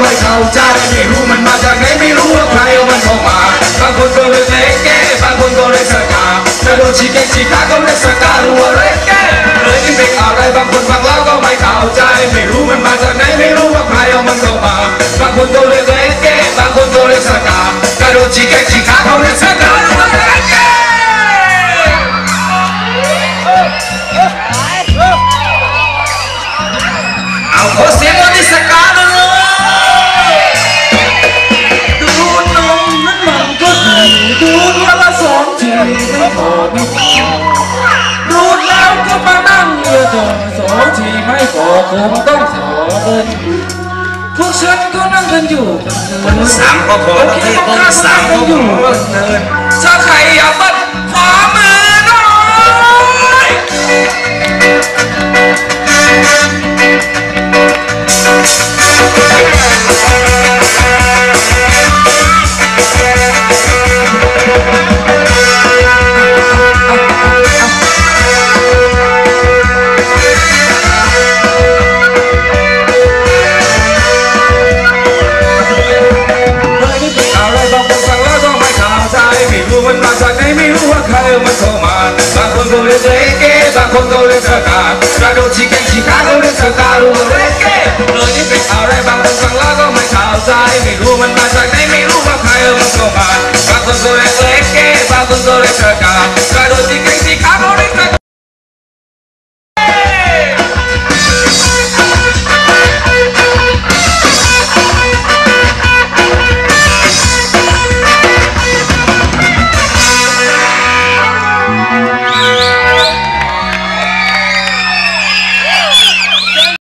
ไม่เข้าใจไม่รู้มันมาจากไหนไม่รู้ว่าใครเอามันเข้ามาบางคนก็เรียกเลกแก่บางคนก็เรียกสกาแต่โดนชีแกชีกาก็เรียกสกาหรือว่าเรกเก้เลยที่เป็นอะไรบางคนฟังแล้วก็ไม่เข้าใจ ไม่รู้มันมาจากไหนไม่รู้ว่าใครเอามันเข้ามาบางคนก็เรียกเลกแก่บางคนก็เรียกสกาแต่โดนชีแกชีกาก็เรียกสกา คงต้องขอเงินพวกฉันก็นั่งกันอยู่กันสามก็ขอโอแล้วเคที่พวกคนสามก็ก็นั่งกันออยู่กันถ้าใครอยากบัดขวามือ खोजोलेसका राडोचिकेचिकागोलेसका रुरेके नोनिपेआरेबासंलागो मैसाउसाई मिरुमन मासाई मिरुमा खायो मकोबा बागोजोलेके बागोजोलेसका